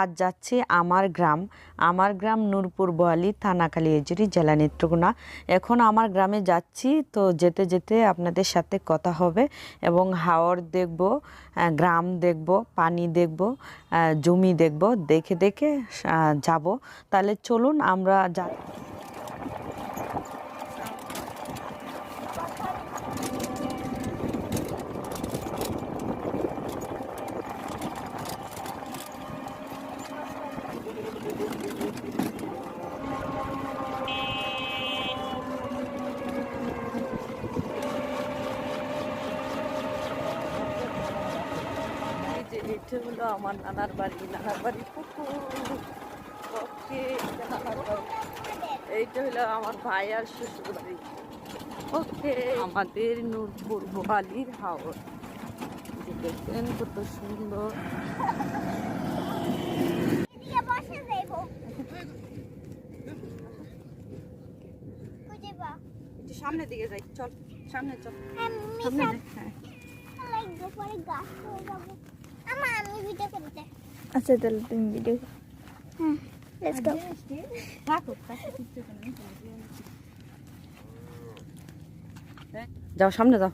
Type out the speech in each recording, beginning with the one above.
আজ যাচ্ছে আমার গ্রাম। আমার গ্রাম নূরপুর, বোয়ালি থানা এজুরি জেলা নেত্রকোনা। এখন আমার গ্রামে যাচ্ছি, তো যেতে যেতে আপনাদের সাথে কথা হবে এবং হাওর দেখব গ্রাম দেখব, পানি দেখব জমি দেখব, দেখে দেখে যাব। তাহলে চলুন আমরা যা এই যে এটা হলো আমার নানার বাড়ি। নানার বাড়ি পুকুর। ওকে নানার বাড়ি। এইটা হলো আমার ভাই আর শ্বশুর বাড়ি। ওকে আমাদের নূরপুর বোয়ালির হাওর। দেখেন কত সুন্দর। সামনের দিকে যাই। চল সামনে চল। সামনে হ্যাঁ। আচ্ছা তাহলে তুমি ভিডিও হ্যাঁ। লেটস গো যাও সামনে যাও।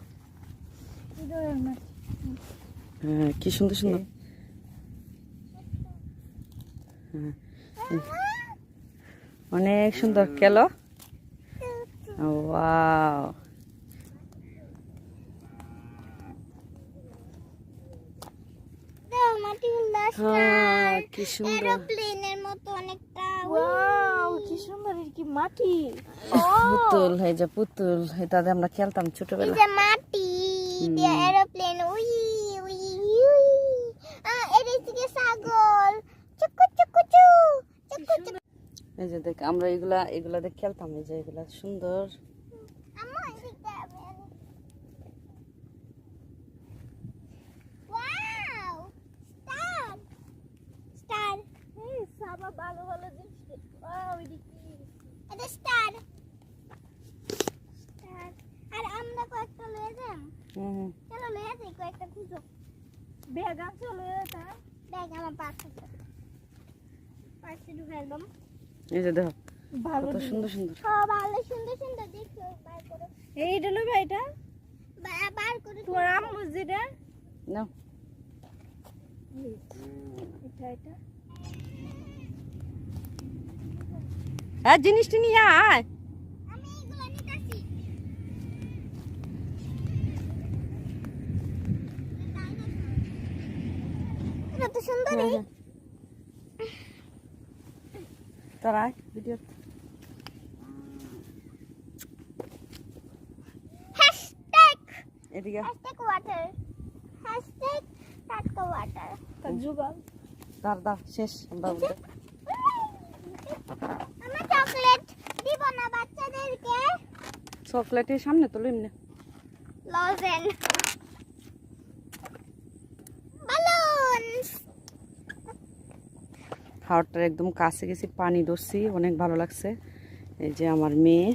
হ্যাঁ কি সুন্দর সুন্দর। হ্যাঁ, অনেক সুন্দর। কেলো ওয়াও। হ্যাঁ কি সুন্দর। এরোপ্লেনের মতো অনেকটা। ওয়াও কি সুন্দর কি মাটি। পুতুল এই যে পুতুল তাদের আমরা খেলতাম এই যে মাটি দিয়ে এরোপ্লেন উই উই উই। আ এর দিকে ছাগল। চুকু চুকু চু। চুকু এই যে দেখ আমরা এগুলা এগুলা দেখ খেলতাম এই যে এগুলা সুন্দর আম্মা এদিকে আমি ওয়াও স্টার স্টার সাবা ভালো ভালো জিনিস এটা স্টার। স্টার। আর আমরা কয়েকটা লয়ে যাম হুম। চলো লয়ে যাই কয়েকটা খুঁজো। ব্যাগ চলে তা? দেখ আমার পাশে পাশে ঢুকে একদম এই যে দেখো ভালো সুন্দর সুন্দর। সব ভালো সুন্দর সুন্দর। দেখো বার করো। এইটা লবে এটা? বার করে তোমার আম্মু যেটা? নাও। এটা এটা। হ্যাঁ জিনিসটি নিয়ে আয়। আমি এগুলো নিতেছি। এটা তো সুন্দর। হ্যাঁ, হ্যাঁ। তোর ভিডিও এদিকে। হ্যাশট্যাগ ওয়াটার হ্যাশট্যাগ টাটকা ওয়াটার তার যুগল দাঁড় শেষ। আমরা না বাচ্চাদেরকে? চকলেটের সামনে তো এমনি লজেন। হাওড়টার একদম কাছে গেছি পানি ধরছি অনেক ভালো লাগছে। এই যে আমার মেয়ে।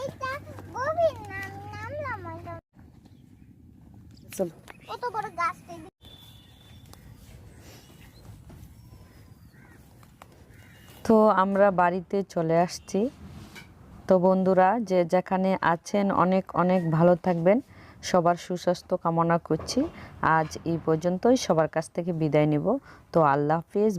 এইটা গভীর নাম নামলাম এটা। চল। কত বড় গাছ দেখবি তো আমরা বাড়িতে চলে আসছি। তো বন্ধুরা, যে যেখানে আছেন, অনেক অনেক ভালো থাকবেন। সবার সুস্বাস্থ্য কামনা করছি। আজ এই পর্যন্তই। সবার কাছ থেকে বিদায় নেব। তো আল্লাহ হাফিজ।